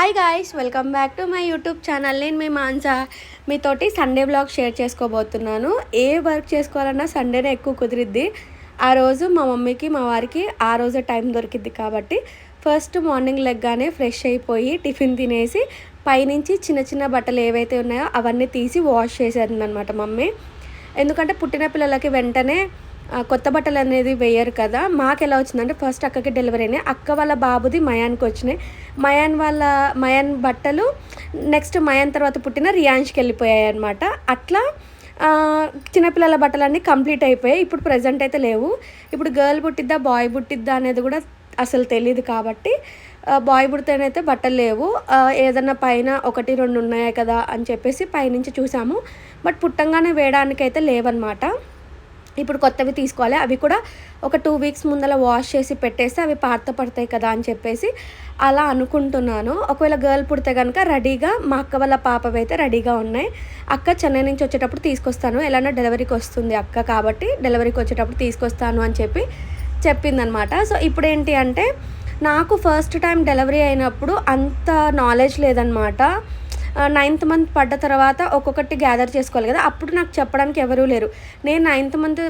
Hi guys welcome back to my YouTube channel నేను మీ మాన్సా. మీతోటి సండే బ్లాగ్ షేర్ చేసుకోబోతున్నాను. ఏ వర్క్ చేసుకోవాలన్నా సండేనే ఎక్కువ కుదిరిద్ది. ఆ రోజు మా మమ్మీకి మా వారికి ఆ రోజే టైం దొరికిద్ది కాబట్టి ఫస్ట్ మార్నింగ్ లెగ్గానే ఫ్రెష్ అయిపోయి టిఫిన్ తినేసి పైనుంచి చిన్న చిన్న బట్టలు ఏవైతే ఉన్నాయో అవన్నీ తీసి వాష్ చేసేది అనమాట మమ్మీ. ఎందుకంటే పుట్టిన పిల్లలకి వెంటనే కొత్త బట్టలు అనేది వేయరు కదా. మాకు ఎలా వచ్చిందంటే ఫస్ట్ అక్కకి డెలివరీ అయినాయి. అక్క వాళ్ళ బాబుది మయాన్కి వచ్చినాయి. మయాన్ వాళ్ళ మయాన్ బట్టలు నెక్స్ట్ మయాన్ తర్వాత పుట్టిన రియాన్ష్కి వెళ్ళిపోయాయి అనమాట అట్లా చిన్నపిల్లల బట్టలన్నీ కంప్లీట్ అయిపోయాయి. ఇప్పుడు ప్రజెంట్ అయితే లేవు. ఇప్పుడు గర్ల్ పుట్టిద్దా బాయ్ పుట్టిద్దా అనేది కూడా అసలు తెలియదు కాబట్టి బాయ్ పుడితేనైతే బట్టలు లేవు. ఏదన్నా పైన ఒకటి రెండు ఉన్నాయి కదా అని చెప్పేసి పైనుంచి చూసాము. బట్ పుట్టంగానే వేయడానికైతే లేవన్నమాట. ఇప్పుడు కొత్తవి తీసుకోవాలి. అవి కూడా ఒక టూ వీక్స్ ముందర వాష్ చేసి పెట్టేస్తే అవి పాత పడతాయి కదా అని చెప్పేసి అలా అనుకుంటున్నాను. ఒకవేళ గర్ల్ పుడితే కనుక రెడీగా మా అక్క వాళ్ళ పాపవి అయితే రెడీగా ఉన్నాయి. అక్క చెన్నై నుంచి వచ్చేటప్పుడు తీసుకొస్తాను. ఎలానో డెలివరీకి వస్తుంది అక్క కాబట్టి డెలివరీకి వచ్చేటప్పుడు తీసుకొస్తాను అని చెప్పి చెప్పిందనమాట. సో ఇప్పుడు ఏంటి అంటే నాకు ఫస్ట్ టైం డెలివరీ అయినప్పుడు అంత నాలెడ్జ్ లేదనమాట. నైన్త్ మంత్ పడ్డ తర్వాత ఒక్కొక్కటి గ్యాదర్ చేసుకోవాలి కదా. అప్పుడు నాకు చెప్పడానికి ఎవరూ లేరు. నేను నైన్త్ మంత్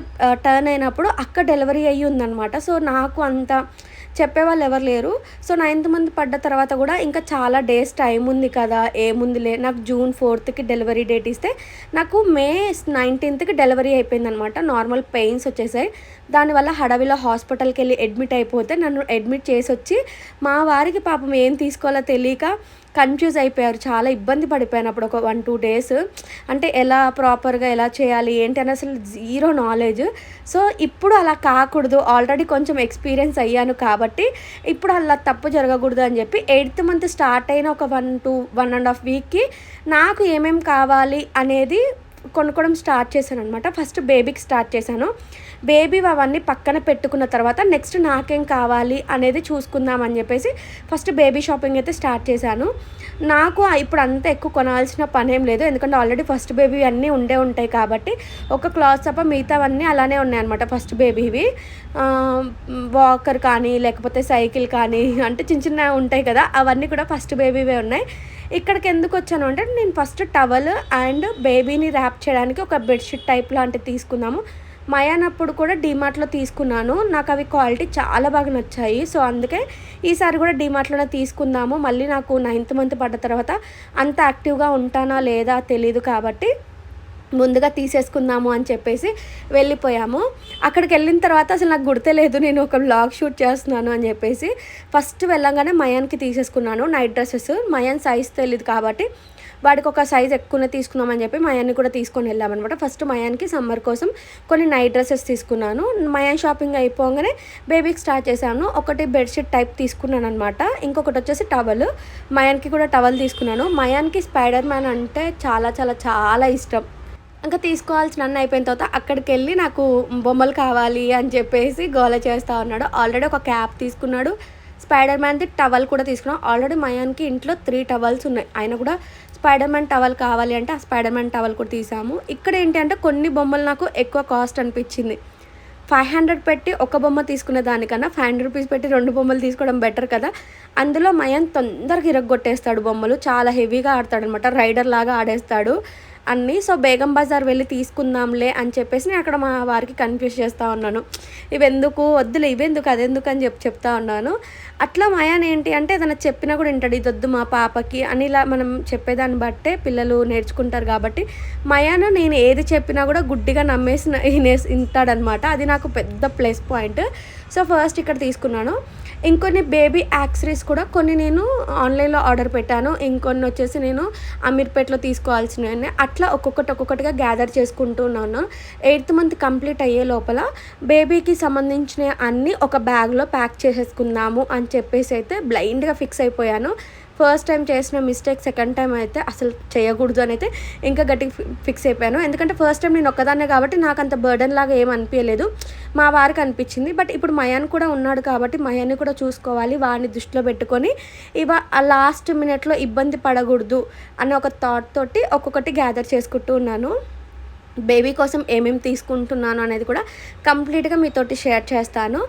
టర్న్ అయినప్పుడు అక్క డెలివరీ అయ్యి ఉందన్నమాట. సో నాకు అంత చెప్పేవాళ్ళు ఎవరు లేరు. సో నైన్త్ మంత్ పడ్డ తర్వాత కూడా ఇంకా చాలా డేస్ టైం ఉంది కదా. ఏముందిలే. నాకు జూన్ ఫోర్త్కి డెలివరీ డేట్ ఇస్తే నాకు మే నైన్టీన్త్కి డెలివరీ అయిపోయిందనమాట నార్మల్ పెయిన్స్ వచ్చేసాయి. దానివల్ల హడవిలో హాస్పిటల్కి వెళ్ళి అడ్మిట్ అయిపోతే నన్ను అడ్మిట్ చేసి వచ్చి మా వారికి పాపం ఏం తీసుకోవాలో తెలియక కన్ఫ్యూజ్ అయిపోయారు చాలా ఇబ్బంది పడిపోయాను అప్పుడు ఒక వన్ టూ డేస్ అంటే ఎలా ప్రాపర్గా ఎలా చేయాలి ఏంటి అని అసలు జీరో నాలెడ్జ్ సో ఇప్పుడు అలా కాకూడదు. ఆల్రెడీ కొంచెం ఎక్స్పీరియన్స్ అయ్యాను కాబట్టి ఇప్పుడు అలా తప్పు జరగకూడదు అని చెప్పి ఎయిత్ మంత్ స్టార్ట్ అయిన ఒక one two one and half వీక్కి నాకు ఏమేం కావాలి అనేది కొనుక్కోవడం స్టార్ట్ చేశాను అనమాట ఫస్ట్ బేబీకి స్టార్ట్ చేశాను. బేబీ అవన్నీ పక్కన పెట్టుకున్న తర్వాత నెక్స్ట్ నాకేం కావాలి అనేది చూసుకుందాం అని చెప్పేసి ఫస్ట్ బేబీ షాపింగ్ అయితే స్టార్ట్ చేశాను. నాకు ఇప్పుడు అంత ఎక్కువ కొనాల్సిన పని ఏం లేదు. ఎందుకంటే ఆల్రెడీ ఫస్ట్ బేబీ అన్నీ ఉండే ఉంటాయి కాబట్టి ఒక క్లాత్ తప్ప మిగతావన్నీ అలానే ఉన్నాయి అనమాట ఫస్ట్ బేబీవి. వాకర్ కానీ లేకపోతే సైకిల్ కానీ అంటే చిన్న చిన్న ఉంటాయి కదా అవన్నీ కూడా ఫస్ట్ బేబీవే ఉన్నాయి. ఇక్కడికి ఎందుకు వచ్చాను అంటే నేను ఫస్ట్ టవల్ అండ్ బేబీని ర్యాప్ చేయడానికి ఒక బెడ్షీట్ టైప్ లాంటిది తీసుకున్నాము మయానప్పుడు కూడా డిమార్ట్లో తీసుకున్నాను. నాకు అవి క్వాలిటీ చాలా బాగా నచ్చాయి. సో అందుకే ఈసారి కూడా డిమార్ట్లోనే తీసుకుందాము. మళ్ళీ నాకు నైన్త్ మంత్ పడ్డ తర్వాత అంత యాక్టివ్గా ఉంటానా లేదా తెలీదు కాబట్టి ముందుగా తీసేసుకుందాము అని చెప్పేసి వెళ్ళిపోయాము. అక్కడికి వెళ్ళిన తర్వాత అసలు నాకు గుర్తలేదు నేను ఒక బ్లాగ్ షూట్ చేస్తున్నాను అని చెప్పేసి ఫస్ట్ వెళ్ళంగానే మయాన్కి తీసేసుకున్నాను. Night dresses. మయాన్ సైజ్ తెలియదు కాబట్టి వాడికి ఒక సైజ్ ఎక్కువనే తీసుకుందామని చెప్పి మయాన్ని కూడా తీసుకొని వెళ్ళామన్నమాట. ఫస్ట్ మయాన్కి సమ్మర్ కోసం కొన్ని నైట్ డ్రెస్సెస్ తీసుకున్నాను. మయాన్ షాపింగ్ అయిపోగానే బేబీకి స్టార్ట్ చేశాను. ఒకటి బెడ్షీట్ టైప్ తీసుకున్నాను అనమాట ఇంకొకటి వచ్చేసి టవల్ మయాన్కి కూడా టవల్ తీసుకున్నాను. మయాన్కి స్పైడర్ మ్యాన్ అంటే చాలా చాలా చాలా ఇష్టం. ఇంకా తీసుకోవాల్సిన అన్న అయిపోయిన తర్వాత అక్కడికి వెళ్ళి నాకు బొమ్మలు కావాలి అని చెప్పేసి గోల చేస్తూ ఉన్నాడు. ఆల్రెడీ ఒక క్యాప్ తీసుకున్నాడు. స్పైడర్ మ్యాన్ది టవల్ కూడా తీసుకున్నాం ఆల్రెడీ మయాన్కి ఇంట్లో త్రీ టవల్స్ ఉన్నాయి. ఆయన కూడా స్పైడర్ మ్యాన్ టవల్ కావాలి అంటే ఆ స్పైడర్ మ్యాన్ టవల్ కూడా తీసాము. ఇక్కడ ఏంటి అంటే కొన్ని బొమ్మలు నాకు ఎక్కువ కాస్ట్ అనిపించింది. ఫైవ్ హండ్రెడ్ పెట్టి ఒక బొమ్మ తీసుకునే దానికన్నా ఫైవ్ హండ్రెడ్ రూపీస్ పెట్టి రెండు బొమ్మలు తీసుకోవడం బెటర్ కదా. అందులో మయన్ తొందరగా ఇరగొట్టేస్తాడు బొమ్మలు. చాలా హెవీగా ఆడతాడు అనమాట రైడర్ లాగా ఆడేస్తాడు. అన్నీ. సో బేగం బజార్ వెళ్ళి తీసుకుందాంలే అని చెప్పేసి నేను అక్కడ మా వారికి కన్ఫ్యూజ్ చేస్తూ ఉన్నాను. ఇవి ఎందుకు వద్దులే ఇవెందుకు? అదెందుకు? అని చెప్పి చెప్తా ఉన్నాను. అట్లా మయాన్ ఏంటి అంటే ఏదైనా చెప్పినా కూడా వింటాడు ఇది వద్దు మా పాపకి అని ఇలా మనం చెప్పేదాన్ని బట్టే పిల్లలు నేర్చుకుంటారు కాబట్టి మయాన్ నేను ఏది చెప్పినా కూడా గుడ్డిగా నమ్మేసి వింటాడనమాట. అది నాకు పెద్ద ప్లస్ పాయింట్. సో ఫస్ట్ ఇక్కడ తీసుకున్నాను. ఇంకొన్ని బేబీ యాక్సరీస్ కూడా కొన్ని నేను ఆన్లైన్లో ఆర్డర్ పెట్టాను. ఇంకొన్ని వచ్చేసి నేను అమీర్పేట్లో తీసుకోవాల్సినవి అట్లా ఒక్కొక్కటి ఒక్కొక్కటిగా గ్యాదర్ చేసుకుంటున్నాను. ఎయిత్ మంత్ కంప్లీట్ అయ్యే లోపల బేబీకి సంబంధించిన అన్నీ ఒక బ్యాగ్లో ప్యాక్ చేసేసుకుందాము అని చెప్పేసి అయితే బ్లైండ్గా ఫిక్స్ అయిపోయాను. ఫస్ట్ టైం చేసిన మిస్టేక్ సెకండ్ టైం అయితే అసలు చేయకూడదు అని అయితే ఇంకా గట్టిగా ఫిక్స్ అయిపోయాను. ఎందుకంటే ఫస్ట్ టైం నేను ఒక్కదాన్నే కాబట్టి నాకు అంత బర్డన్ లాగా ఏం అనిపించలేదు మా వారికి అనిపించింది. బట్ ఇప్పుడు మయాన్ కూడా ఉన్నాడు కాబట్టి మయాన్ని కూడా చూసుకోవాలి వాడిని దృష్టిలో పెట్టుకొని ఇవ ఆ లాస్ట్ మినిట్లో ఇబ్బంది పడకూడదు అనే ఒక థాట్ తోటి ఒక్కొక్కటి గ్యాదర్ చేసుకుంటూ ఉన్నాను. బేబీ కోసం ఏమేమి తీసుకుంటున్నాను అనేది కూడా కంప్లీట్గా మీతోటి షేర్ చేస్తాను.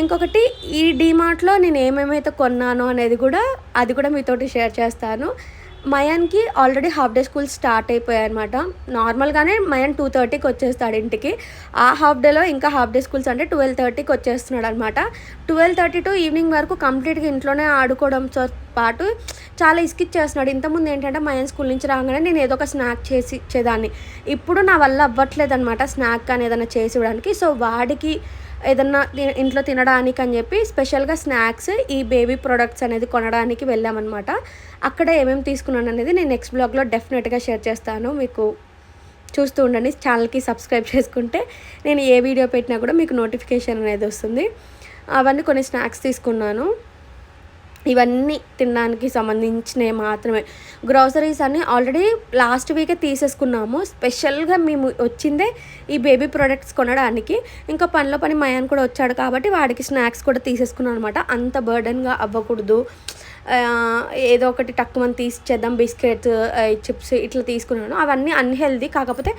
ఇంకొకటి ఈ డీమార్ట్లో నేను ఏమేమైతే కొన్నాను అనేది కూడా అది కూడా మీతోటి షేర్ చేస్తాను. మయాన్కి already half day school start అయిపోయాయి అనమాట నార్మల్గానే మయన్ టూ థర్టీకి వచ్చేస్తాడు ఇంటికి. ఆ హాఫ్ డేలో ఇంకా హాఫ్ డే స్కూల్స్ అంటే ట్వెల్వ్ థర్టీకి వచ్చేస్తున్నాడు అనమాట ట్వెల్వ్ థర్టీ టు ఈవినింగ్ వరకు కంప్లీట్గా ఇంట్లోనే ఆడుకోవడంతో పాటు చాలా ఇసుకిచ్చేస్తున్నాడు. ఇంతకుముందు ఏంటంటే మయన్ స్కూల్ నుంచి రాగానే నేను ఏదో ఒక స్నాక్ చేసి ఇచ్చేదాన్ని ఇప్పుడు నా వల్ల అవ్వట్లేదు అనమాట స్నాక్ కానీ ఏదైనా చేసి ఇవ్వడానికి. సో వాడికి ఏదన్నా ఇంట్లో తినడానికి అని చెప్పి స్పెషల్గా స్నాక్స్ ఈ బేబీ ప్రొడక్ట్స్ అనేది కొనడానికి వెళ్ళామన్నమాట. అక్కడ ఏమేమి తీసుకున్నాను అనేది నేను నెక్స్ట్ బ్లాగ్లో డెఫినెట్గా షేర్ చేస్తాను. మీకు చూస్తూ ఉండండి. ఛానల్కి సబ్స్క్రైబ్ చేసుకుంటే నేను ఏ వీడియో పెట్టినా కూడా మీకు నోటిఫికేషన్ అనేది వస్తుంది. అవన్నీ కొన్ని స్నాక్స్ తీసుకున్నాను. ఇవన్నీ తినడానికి సంబంధించినవి మాత్రమే. గ్రోసరీస్ అన్నీ ఆల్రెడీ లాస్ట్ వీకే తీసేసుకున్నాము. స్పెషల్గా మేము వచ్చిందే ఈ బేబీ ప్రొడక్ట్స్ కొనడానికి. ఇంకా పనిలో పని మయాన్ కూడా వచ్చాడు కాబట్టి వాడికి స్నాక్స్ కూడా తీసేసుకున్నాను అనమాట అంత బర్డన్గా అవ్వకూడదు. ఏదో ఒకటి టక్కుమని తీసిచ్చేద్దాం బిస్కెట్స్ చిప్స్ ఇట్లా తీసుకున్నాను. అవన్నీ అన్హెల్దీ కాకపోతే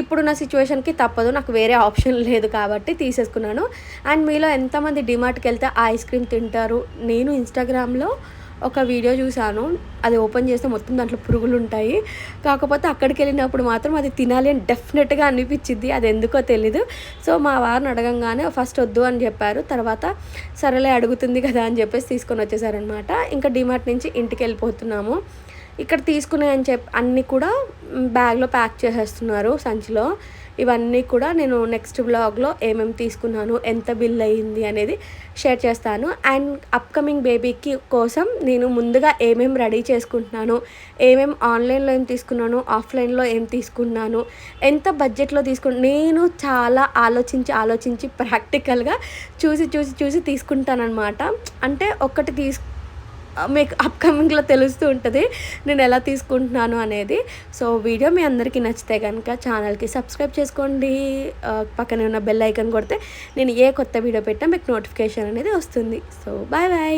ఇప్పుడున్న సిచ్యువేషన్కి తప్పదు. నాకు వేరే ఆప్షన్ లేదు కాబట్టి తీసేసుకున్నాను. అండ్ మీలో ఎంతమంది డిమార్ట్కి వెళ్తే ఐస్ క్రీమ్ తింటారు? నేను ఇన్స్టాగ్రామ్లో ఒక వీడియో చూశాను. అది ఓపెన్ చేస్తే మొత్తం దాంట్లో పురుగులు ఉంటాయి. కాకపోతే అక్కడికి వెళ్ళినప్పుడు మాత్రం అది తినాలి అని డెఫినెట్గా అనిపించింది. అది ఎందుకో తెలీదు. సో మా వారిని అడగంగానే ఫస్ట్ వద్దు అని చెప్పారు. తర్వాత సరేలే అడుగుతుంది కదా అని చెప్పేసి తీసుకొని వచ్చేసారనమాట ఇంకా డిమార్ట్ నుంచి ఇంటికి వెళ్ళిపోతున్నాము. ఇక్కడ తీసుకునే అని చెప్పి అన్నీ కూడా బ్యాగ్లో ప్యాక్ చేసేస్తున్నారు సంచిలో. ఇవన్నీ కూడా నేను నెక్స్ట్ బ్లాగ్లో ఏమేమి తీసుకున్నాను ఎంత బిల్ అయ్యింది అనేది షేర్ చేస్తాను. అండ్ అప్కమింగ్ బేబీకి కోసం నేను ముందుగా ఏమేమి రెడీ చేసుకుంటున్నాను ఏమేమి ఆన్లైన్లో ఏం తీసుకున్నాను ఆఫ్లైన్లో ఏం తీసుకున్నాను ఎంత బడ్జెట్లో తీసుకున్నాను నేను చాలా ఆలోచించి ఆలోచించి ప్రాక్టికల్గా చూసి చూసి చూసి తీసుకుంటానమాట అంటే ఒకటి తీసు మీకు అప్కమింగ్లో తెలుస్తూ ఉంటుంది. నేను ఎలా తీసుకుంటున్నాను అనేది. సో వీడియో మీ అందరికీ నచ్చితే కనుక ఛానల్కి సబ్స్క్రైబ్ చేసుకోండి. పక్కనే ఉన్న బెల్ ఐకన్ కొడితే నేను ఏ కొత్త వీడియో పెట్టినా మీకు నోటిఫికేషన్ అనేది వస్తుంది. So bye bye